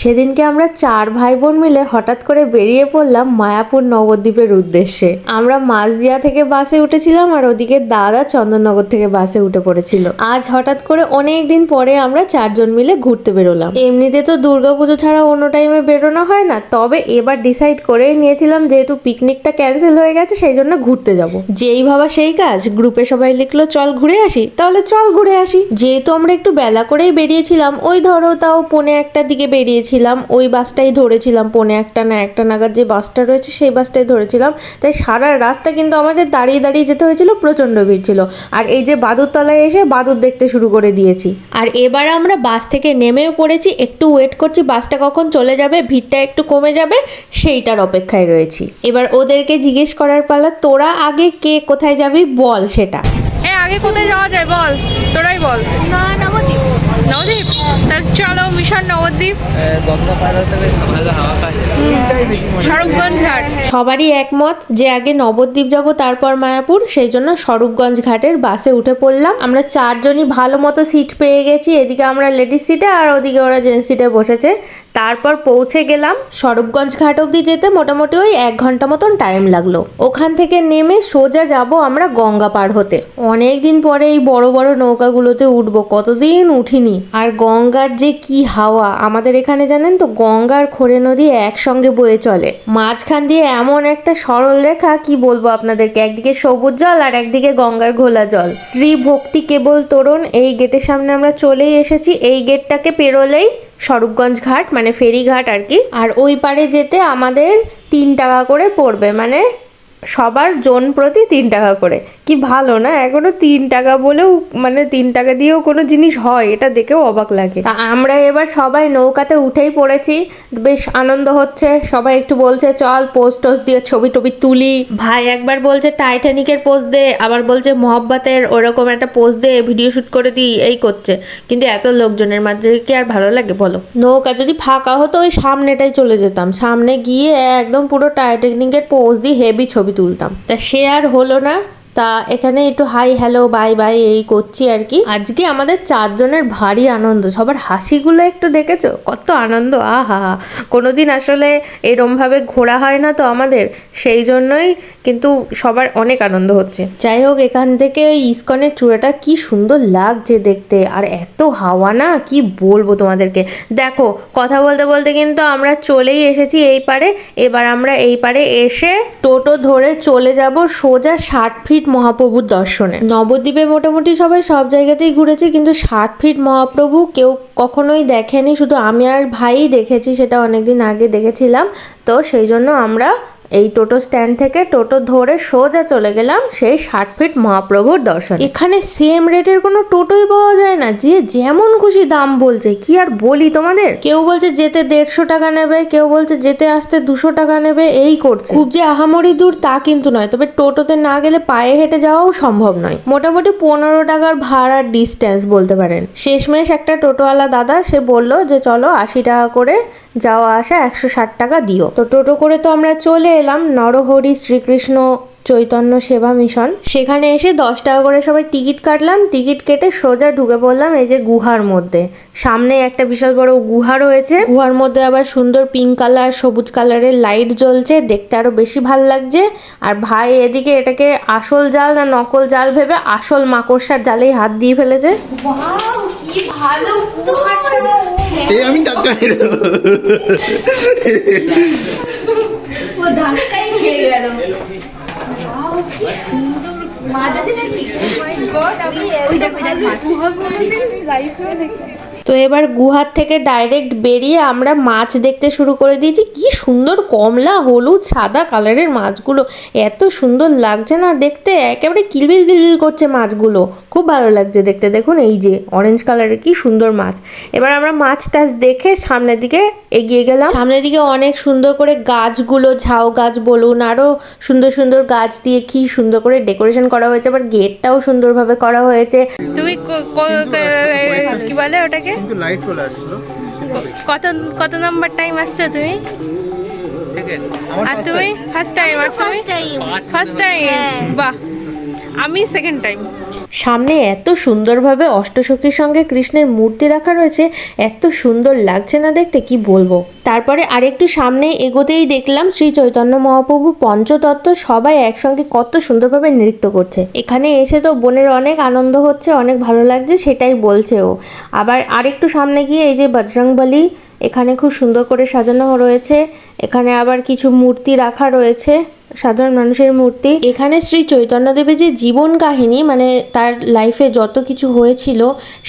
সেদিনকে আমরা চার ভাই বোন মিলে হঠাৎ করে বেরিয়ে পড়লাম মায়াপুর নবদ্বীপের উদ্দেশ্যে। আমরা মাঝদিয়া থেকে বাসে উঠেছিলাম আর ওদিকে দাদা চন্দননগর থেকে বাসে উঠে পড়েছিল। আজ হঠাৎ করে অনেক দিন পরে আমরা চারজন মিলে ঘুরতে বেরোলাম। এমনিতে তো দুর্গাপুজো ছাড়া অন্য টাইমে বেরোনো হয় না, তবে এবার ডিসাইড করে নিয়েছিলাম যেহেতু পিকনিকটা ক্যান্সেল হয়ে গেছে, সেই জন্য ঘুরতে যাব। যেই ভাবা সেই কাজ গ্রুপে সবাই লিখলো, চল ঘুরে আসি। তাহলে চল ঘুরে আসি। যেহেতু আমরা একটু বেলা করেই বেরিয়েছিলাম, ওই ধরো তাও পৌনে একটার দিকে বেরিয়েছিলাম ওই বাসটাই ধরেছিলাম পৌনে একটা না একটা নাগাদ যে বাসটা রয়েছে সেই বাসটাই ধরেছিলাম। তাই সারা রাস্তা কিন্তু আমাদের দাঁড়িয়ে দাঁড়িয়ে যেতে হয়েছিল প্রচণ্ড ভিড় ছিল। আর এই যে বাদুর তলায় এসে বাদুর দেখতে শুরু করে দিয়েছি। আর এবার আমরা বাস থেকে নেমেও পড়েছি একটু ওয়েট করছি বাসটা কখন চলে যাবে ভিড়টা একটু কমে যাবে সেইটার অপেক্ষায় রয়েছি। এবার ওদেরকে জিজ্ঞেস করার পালা তোরা আগে কে কোথায় যাবি বল সেটা। হ্যাঁ আগে কোথায় যাওয়া যায় বল তোরাই বল। না নবদ্বীপ নবদ্বীপ? তাহলে চলো, মিশন নবদ্বীপ। স্বরূপগঞ্জ ঘাট। সবারই একমত যে আগে নবদ্বীপ যাব, তারপর মায়াপুর। সেই জন্য স্বরূপগঞ্জ ঘাটের বাসে উঠে পড়লাম। আমরা চারজনই ভালো মতো সিট পেয়ে গেছি। এদিকে আমরা লেডিস সিটে আর ওদিকে ওরা জেন্টস সিটে বসেছে। তারপর পৌঁছে গেলাম স্বরূপগঞ্জ ঘাট অব্দি যেতে। মোটামুটি ওই এক ঘণ্টা মতন টাইম লাগল। ওখান থেকে নেমে সোজা যাব আমরা গঙ্গা পার হতে। অনেক দিন পরে এই বড় বড় নৌকাগুলোতে উঠবো। কতদিন উঠিনি। আর গঙ্গার যে কি হাওয়া, আমাদের এখানে জানেন তো গঙ্গার খোরে নদী একসঙ্গে বয়ে চলে। মাঝখান দিয়ে এমন একটা সরল রেখা, কি বলব আপনাদেরকে? একদিকে সবুজ জল আর একদিকে গঙ্গার ঘোলা জল। শ্রী ভক্তি কেবল তোরণ, এই গেটের সামনে আমরা চলেই এসেছি। এই গেটটাকে পেরোলেই স্বরূপগঞ্জ ঘাট মানে ফেরিঘাট আর কি। আর ওই পারে যেতে আমাদের তিন টাকা করে পড়বে মানে সবার জন প্রতি তিন টাকা করে। কি ভালো না? এখনও তিন টাকা বলেও মানে তিন টাকা দিয়েও কোনো জিনিস হয়, এটা দেখেও অবাক লাগে। তা আমরা এবার সবাই নৌকাতে উঠেই পড়েছি, বেশ আনন্দ হচ্ছে। সবাই একটু বলছে, চল পোস্ট টোস্ট দিয়ে ছবি টবি তুলি। ভাই একবার বলছে, টাইটানিকের পোজ দে। আবার বলছে, মহব্বতের ওরকম একটা পোজ দে, ভিডিও শ্যুট করে দিই এই করছে। কিন্তু এত লোকজনের মাঝে কি আর ভালো লাগে বলো? নৌকা যদি ফাঁকা হতো, ওই সামনেটাই চলে যেতাম। সামনে গিয়ে একদম পুরো টাইটানিকের পোজ দিয়ে হেভি ছবি তুলতাম। তা সে আর হলো না। তা এখানে একটু হাই হ্যালো বাই বাই এই করছি আর কি। আজকে আমাদের চারজনের ভারী আনন্দ, সবার হাসিগুলো একটু দেখেছ? কত আনন্দ, আহা। কোনোদিন আসলে এরমভাবে ঘোরা হয় না তো আমাদের, সেই জন্যই কিন্তু সবার অনেক আনন্দ হচ্ছে। যাই হোক, এখান থেকে ওই ইস্কনের চূড়াটা কি সুন্দর লাগছে দেখতে, আর এত হাওয়া না, কি বলব তোমাদেরকে। দেখো, কথা বলতে বলতে কিন্তু আমরা চলেই এসেছি এই পারে, এবার আমরা এই পারে এসে টোটো ধরে চলে যাব সোজা ষাট ফিট মহাপ্রভুর দর্শনে। নবদ্বীপে মোটামুটি সবাই সব জায়গাতেই ঘুরেছি, কিন্তু ষাট ফিট মহাপ্রভু কেউ কখনোই দেখেনি। শুধু আমি আর ভাই দেখেছি, সেটা অনেকদিন আগে দেখেছিলাম। তো সেই জন্য আমরা এই টোটো স্ট্যান্ড থেকে টোটো ধরে সোজা চলে গেলাম সেই ষাট ফিট মহাপ্রভুর দর্শন। এখানে সেম রেটের কোনো টোটোই পাওয়া যায় না। যে যেমন খুশি দাম বলছে, কি আর বলি তোমাদের? কেউ বলছে যেতে দেড়শো টাকা নেবে, কেউ বলছে যেতে আসতে দুশো টাকা নেবে, এই করছে। খুব যে আহামরি দূর তা কিন্তু নয়, তবে টোটোতে না গেলে পায়ে হেঁটে যাওয়াও সম্ভব নয়। মোটামুটি পনেরো টাকার ভাড়ার ডিস্টেন্স বলতে পারেন। শেষমেশ একটা টোটোওয়ালা দাদা, সে বলল যে, চলো আশি টাকা করে যাওয়া আসা একশো ষাট টাকা দিও। তো টোটো করে তো আমরা চলে এলাম নরহরি শ্রীকৃষ্ণ চৈতন্য সেবা মিশন। সেখানে এসে দশ টাকা করে সবাই টিকিট কাটলাম টিকিট কেটে সোজা ঢুকে পড়লাম এই যে গুহার মধ্যে। সামনে একটা বিশাল বড় গুহা রয়েছে। গুহার মধ্যে আবার সুন্দর পিঙ্ক কালার সবুজ কালারের লাইট জ্বলছে দেখতে আরও বেশি ভালো লাগছে। আর ভাই এদিকে এটাকে আসল জাল না নকল জাল ভেবে আসল মাকড়সার জালেই হাত দিয়ে ফেলেছে। আমি ধাক্কা মেরে দেবো ও ধাক্কাই খেয়ে গেল Wow, কি সুন্দর মাছ আছে নাকি ওই দেখ ওই দেখ মাছ তো এবার গুহার থেকে ডাইরেক্ট বেরিয়ে আমরা মাছ দেখতে শুরু করে দিয়েছি। কি সুন্দর কমলা হলুদ সাদা কালারের মাছগুলো। এত সুন্দর লাগছে না দেখতে। একেবারে কিলবিল কিলবিল করছে মাছগুলো। খুব ভালো লাগছে দেখতে। দেখুন এই যে অরেঞ্জ কালারের কি সুন্দর মাছ। এবার আমরা মাছ টাছ দেখে সামনের দিকে এগিয়ে গেলাম। সামনের দিকে অনেক সুন্দর করে গাছগুলো ঝাউ গাছ বলুন আরও সুন্দর সুন্দর গাছ দিয়ে কি সুন্দর করে ডেকোরেশন করা হয়েছে। আবার গেটটাও সুন্দরভাবে করা হয়েছে। তুমি ক- বলে ওটাকে? কিন্তু লাইট চলে আসছিল। কত কত নাম্বার টাইম আসছো তুমি? আর তুমি? ফার্স্ট টাইম আর তুমি? ফার্স্ট টাইম ফার্স্ট টাইম বাহ। আমি সেকেন্ড টাইম সামনে এত সুন্দরভাবে অষ্টসখীর সঙ্গে কৃষ্ণের মূর্তি রাখা রয়েছে, এত সুন্দর লাগছে না দেখতে, কি বলব? তারপরে আরেকটু সামনে এগোতেই দেখলাম শ্রী চৈতন্য মহাপ্রভু পঞ্চতত্ত্ব সবাই একসঙ্গে কত সুন্দরভাবে নৃত্য করছে। এখানে এসে তো বোনের অনেক আনন্দ হচ্ছে, অনেক ভালো লাগছে, সেটাই বলছে ও। আবার আরেকটু সামনে গিয়ে এই যে বজরংবলী এখানে খুব সুন্দর করে সাজানো রয়েছে। এখানে আবার কিছু মূর্তি রাখা রয়েছে, সাধারণ মানুষের মূর্তি। এখানে শ্রী চৈতন্যদেবের যে জীবন কাহিনী মানে তার লাইফে যত কিছু হয়েছিল,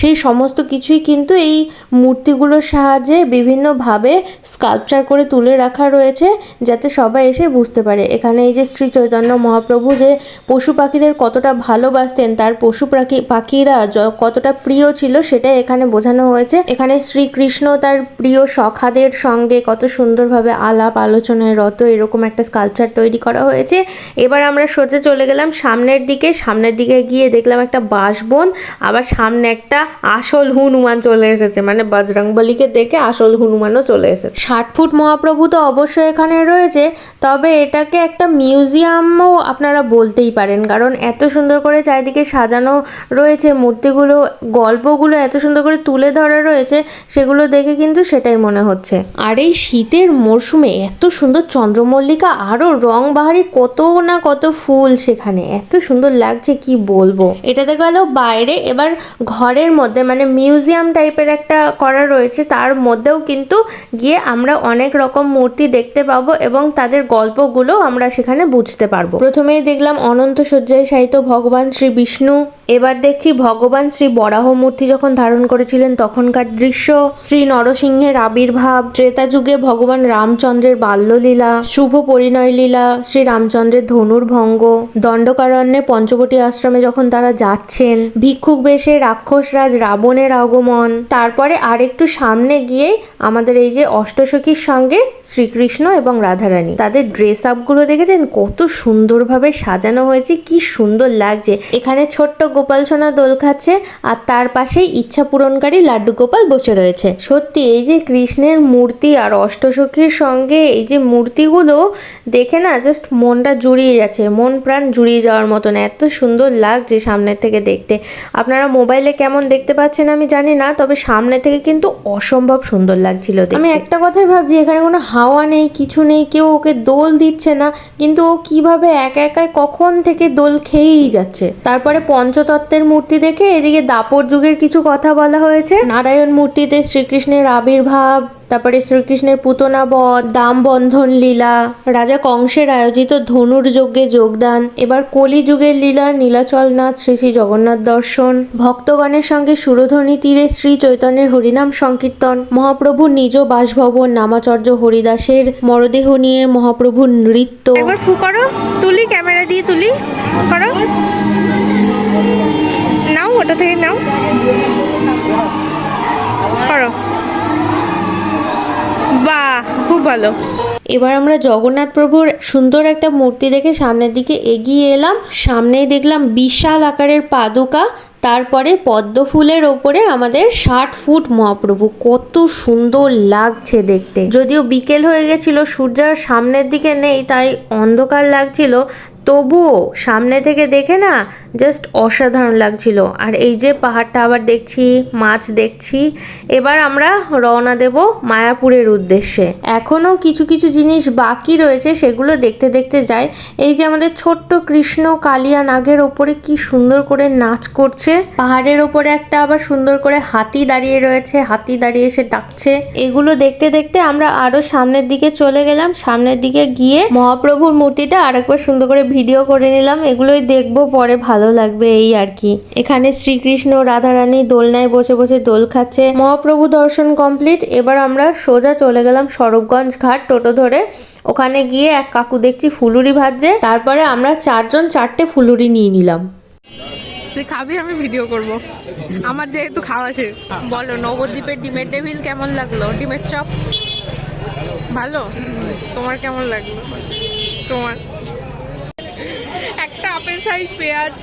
সেই সমস্ত কিছুই কিন্তু এই মূর্তিগুলোর সাহায্যে বিভিন্নভাবে স্কাল্পচার করে তুলে রাখা রয়েছে, যাতে সবাই এসে বুঝতে পারে। এখানে এই যে শ্রী চৈতন্য মহাপ্রভু যে পশু পাখিদের কতটা ভালোবাসতেন, তার পশু পাখি, পাখিরা কতটা প্রিয় ছিল, সেটাই এখানে বোঝানো হয়েছে। এখানে শ্রীকৃষ্ণ তার প্রিয় সখাদের সঙ্গে কত সুন্দরভাবে আলাপ আলোচনায় রত, এরকম একটা স্কাল্পচার তৈরি করা হয়েছে। এবার আমরা সোজা চলে গেলাম সামনের দিকে। সামনের দিকে গিয়ে দেখলাম একটা বাঁশবন, আবার সামনে একটা আসল হনুমান চলে এসেছে। মানে বজরংবলীকে দেখে আসল হনুমানও চলে এসেছে। ষাট ফুট মহাপ্রভু তো অবশ্যই এখানে রয়েছে, তবে এটাকে একটা মিউজিয়ামও আপনারা বলতেই পারেন, কারণ এত সুন্দর করে চারিদিকে সাজানো রয়েছে, মূর্তিগুলো, গল্পগুলো এত সুন্দর করে তুলে ধরা রয়েছে, সেগুলো দেখে কিন্তু সেটাই মনে হচ্ছে। আর এই শীতের মরশুমে এত সুন্দর চন্দ্রমল্লিকা আরও রং বাহারি কত না কত ফুল সেখানে। এত সুন্দর লাগছে, কি বলব? এটাতে গেল বাইরে, এবার ঘরের মধ্যে মানে মিউজিয়াম টাইপের একটা করা রয়েছে, তার মধ্যেও কিন্তু গিয়ে আমরা অনেক রকম মূর্তি দেখতে পাবো এবং তাদের গল্পগুলো আমরা সেখানে বুঝতে পারব। প্রথমেই দেখলাম অনন্ত শয্যায় সাহিত্য ভগবান শ্রী বিষ্ণু। এবার দেখছি ভগবান শ্রী বরাহ মূর্তি যখন ধারণ করেছিলেন, তখনকার দৃশ্য। শ্রী নরসিংহের আবির্ভাব, ত্রেতা যুগে ভগবান রামচন্দ্রের বাল্যলীলা, শুভ পরিণয় লীলা, শ্রী রামচন্দ্রের ধনুর্ভঙ্গ দণ্ডকারণ্যে পঞ্চবটি আশ্রমে যখন তারা যাচ্ছেন, ভিক্ষুক বেশে রাক্ষসরাজ রাবণের আগমন, তারপরে আরেকটু সামনে গিয়ে আমাদের এই যে অষ্টসখীর সঙ্গে শ্রীকৃষ্ণ এবং রাধারানী, তাদের ড্রেস আপগুলো দেখেছেন? কত সুন্দরভাবে সাজানো হয়েছে, কি সুন্দর লাগছে। এখানে ছোট্ট গোপাল সোনা দোল খাচ্ছে আর তার পাশেই ইচ্ছা পূরণকারী লাড্ডু গোপাল বসে রয়েছে। সত্যি, এই যে কৃষ্ণের মূর্তি আর অষ্টসখীর সঙ্গে এই যে মূর্তিগুলো, দেখে না জাস্ট মনটা জুড়িয়ে যাচ্ছে, মন প্রাণ জুড়িয়ে যাওয়ার মতন। এত সুন্দর লাগছে সামনের থেকে দেখতে। আপনারা মোবাইলে কেমন দেখতে পাচ্ছেন আমি জানি না, তবে সামনে থেকে কিন্তু অসম্ভব সুন্দর লাগছিল। আমি একটা কথাই ভাবছি, এখানে কোনো হাওয়া নেই, কিছু নেই, কেউ ওকে দোল দিচ্ছে না, কিন্তু ও কীভাবে একা একাই কখন থেকে দোল খেয়েই যাচ্ছে? তারপরে পঞ্চতত্ত্বের মূর্তি দেখে এদিকে দাপর যুগের কিছু কথা বলা হয়েছে। নারায়ণ মূর্তিতে শ্রীকৃষ্ণের আবির্ভাব তারপরে শ্রীকৃষ্ণের পুতনা বধ দাম বন্ধন লীলা, রাজা কংসের আয়োজিত ধনুর যজ্ঞে যোগদান, এবার কলিযুগের লীলা, নীলাচল নাথ, শ্রী শ্রী জগন্নাথ দর্শন। ভক্তগণের সঙ্গে সুরধ্বনি তীরে শ্রী চৈতন্যের হরিনাম সংকীর্তন। মহাপ্রভুর নিজ বাসভবন, নামাচর্য হরিদাসের মরদেহ নিয়ে মহাপ্রভুর নৃত্য। একবার ফু করো। তুলি, ক্যামেরা দিয়ে তুলি। করো। নাও, ওটা থেকে নাও। করো। বাহ, খুব ভালো। এবার আমরা জগন্নাথ প্রভুর সুন্দর একটা মূর্তি দেখে সামনের দিকে এগিয়ে এলাম। সামনেই দেখলাম বিশাল আকারের পাদুকা, তারপরে পদ্ম ফুলের ওপরে আমাদের ষাট ফুট মহাপ্রভু। কত সুন্দর লাগছে দেখতে। যদিও বিকেল হয়ে গেছিল, সূর্যার সামনের দিকে নেই, তাই অন্ধকার লাগছিল। তবুও সামনে থেকে দেখে না জাস্ট অসাধারণ লাগছিল। আর এই যে পাহাড়টা আবার দেখছি, মাছ দেখছি, এবার আমরা রওনা দেব মায়াপুরের উদ্দেশ্যে। এখনও কিছু কিছু জিনিস বাকি রয়েছে, সেগুলো দেখতে দেখতে যাই। এই যে আমাদের ছোট্ট কৃষ্ণ কালিয়া নাগের ওপরে কি সুন্দর করে নাচ করছে। পাহাড়ের ওপরে একটা আবার সুন্দর করে হাতি দাঁড়িয়ে রয়েছে, হাতি দাঁড়িয়ে এসে ডাকছে। এগুলো দেখতে দেখতে আমরা আরও সামনের দিকে চলে গেলাম। সামনের দিকে গিয়ে মহাপ্রভুর মূর্তিটা আরেকবার সুন্দর করে ভিডিও করে নিলাম। এগুলোই দেখব পরে ভালো লাগবে এই আর কি। এখানে শ্রীকৃষ্ণ রাধারানী দোলনায় বসে বসে দোল খাচ্ছে। মহাপ্রভু দর্শন কমপ্লিট এবার আমরা সোজা চলে গেলাম সরবগঞ্জ ঘাট টোটো ধরে। ওখানে গিয়ে এক কাকু দেখছি ফুলুরি ভাজছে। তারপরে আমরা চারজন চারটে ফুলুরি নিয়ে নিলাম। তুই খাবি, আমি ভিডিও করব। আমার যেহেতু খাওয়া শেষ। বলো, নবদ্বীপের ডিমের টেবিল কেমন লাগল? ডিমের চপ? ভালো? তোমার কেমন লাগল? তোমার? একটা আপেল সাইজ পেঁয়াজ।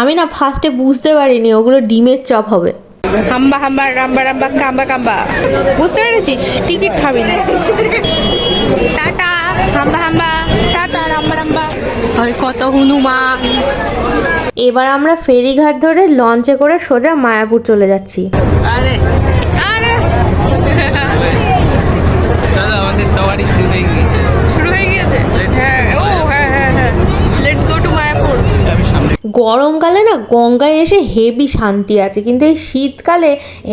আমি না ফার্স্টে বুঝতে পারিনি ওগুলো ডিমের চপ হবে। হাম্বা হাম্বা রাম্বা রাম্বা কাম্বা কাম্বা। বুঝতে পেরেছিস? টিকিট খাবি না। টাটা হাম্বা হাম্বা টাটা রাম্বা রাম্বা। হয় কত হনুমান। এবার আমরা ফেরিঘাট ধরে লঞ্চে করে সোজা মায়াপুর চলে যাচ্ছি। আরে গরমকালে না গঙ্গায় এসে হেভি শান্তি আছে। কিন্তু এই শীতকালে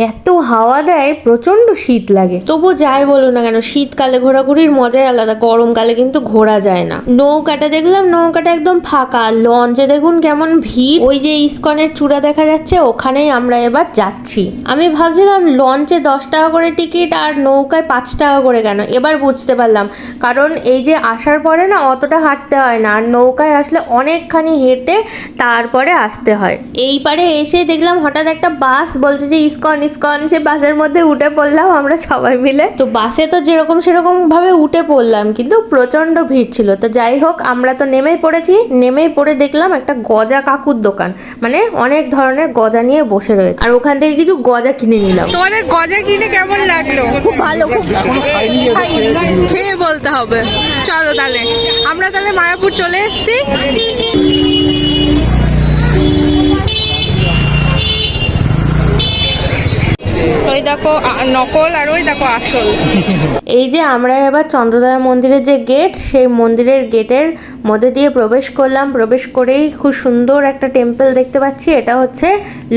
এত হাওয়া দেয়, প্রচণ্ড শীত লাগে। তবু যাই বলুন না কেন, শীতকালে ঘোরাঘুরির মজাই আলাদা, গরমকালে কিন্তু ঘোরা যায় না। নৌকাটা দেখলাম, নৌকাটা একদম ফাঁকা। লঞ্চে দেখুন কেমন ভিড়। ওই যে ইস্কনের চূড়া দেখা যাচ্ছে, ওখানেই আমরা এবার যাচ্ছি। আমি ভাবছিলাম লঞ্চে দশ টাকা করে টিকিট আর নৌকায় পাঁচ টাকা করে কেন? এবার বুঝতে পারলাম। কারণ এই যে আসার পরে না অতটা হাঁটতে হয় না। আর নৌকায় আসলে অনেকখানি হেঁটে তারপরে আসতে হয়। এই পারে এসে দেখলাম হঠাৎ একটা বাস বলছে যে ইস্কন ইস্কন। সে বাসের মধ্যে উঠে পড়লাম আমরা সবাই মিলে। তো বাসে তো যেরকম সেরকম ভাবে উঠে পড়লাম কিন্তু প্রচণ্ড ভিড় ছিল। তো যাই হোক আমরা তো নেমেই পড়েছি। নেমেই পড়ে দেখলাম একটা গজা কাকুর দোকান। মানে অনেক ধরনের গজা নিয়ে বসে রয়েছে। আর ওখান থেকে কিছু গজা কিনে নিলাম। তোমাদের গজা কিনে কেমন লাগল? খুব ভালো খুব খেয়ে বলতে হবে। চলো তাহলে। আমরা তাহলে মায়াপুর চলে এসেছি। ওই দেখো নকল আর ওই দেখো আসল। এই যে আমরা এবার চন্দ্রদয়া মন্দিরের যে গেট সেই মন্দিরের গেটের মধ্যে দিয়ে প্রবেশ করলাম। প্রবেশ করেই খুব সুন্দর একটা টেম্পল দেখতে পাচ্ছি। এটা হচ্ছে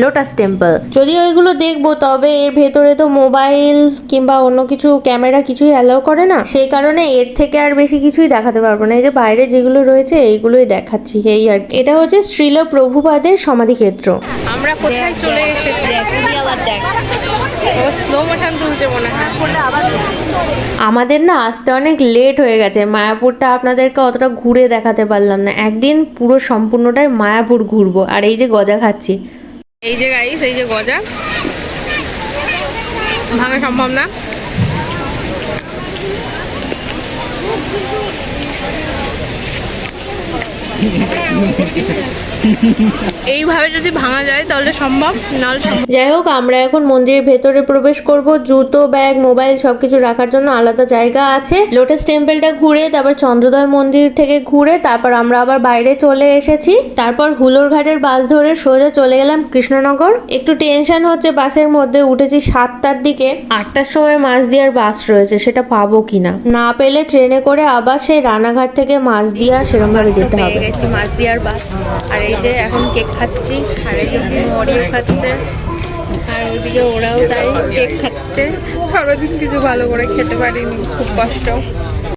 লোটাস টেম্পল যদি ওইগুলো দেখব তবে এর ভেতরে তো মোবাইল কিংবা অন্য কিছু ক্যামেরা কিছুই অ্যালাউ করে না। সেই কারণে এর থেকে আর বেশি কিছুই দেখাতে পারব না। এই যে বাইরে যেগুলো রয়েছে এইগুলোই দেখাচ্ছি। এই আর এটা হচ্ছে শ্রীল প্রভুপাদের সমাধিক্ষেত্র। আমরা কোথায় চলে এসেছি? স্লো মোশন তুলছে মনে হয় আমাদের না আসতে অনেক লেট হয়ে গেছে। মায়াপুরটা আপনাদেরকে অতটা ঘুরে দেখাতে পারলাম না। একদিন পুরো সম্পূর্ণটাই মায়াপুর ঘুরবো। আর এই যে গজা খাচ্ছি। এই যে গাইস এই যে গজা। ভাঙা সম্ভব না। এইভাবে যদি ভাঙা যায় তাহলে সম্ভব নাহলে যাই হোক আমরা এখন মন্দিরের ভেতরে প্রবেশ করব। জুতো ব্যাগ মোবাইল সবকিছু রাখার জন্য আলাদা জায়গা আছে। লোটাস টেম্পলটা ঘুরে তারপর চন্দ্রদয় মন্দির থেকে ঘুরে তারপর আমরা আবার বাইরে চলে এসেছি। তারপর হুলোর ঘাটের বাস ধরে সোজা চলে গেলাম কৃষ্ণনগর। একটু টেনশন হচ্ছে বাসের মধ্যে উঠেছি সাতটার দিকে। আটটার সময় মাঝদিয়ার বাস রয়েছে সেটা পাবো কিনা? না পেলে ট্রেনে করে আবার সেই রানাঘাট থেকে মাঝদিয়া সেরকম ভাবে যেতে হবে। গেছি মাছ দিয়ার বাস। আর এই যে এখন কেক খাচ্ছি, আর এই যে মরিও খাচ্ছে, আর ওইদিকে ওরাও তাই কেক খাচ্ছে। সারাদিন কিছু ভালো করে খেতে পারিনি, খুব কষ্ট।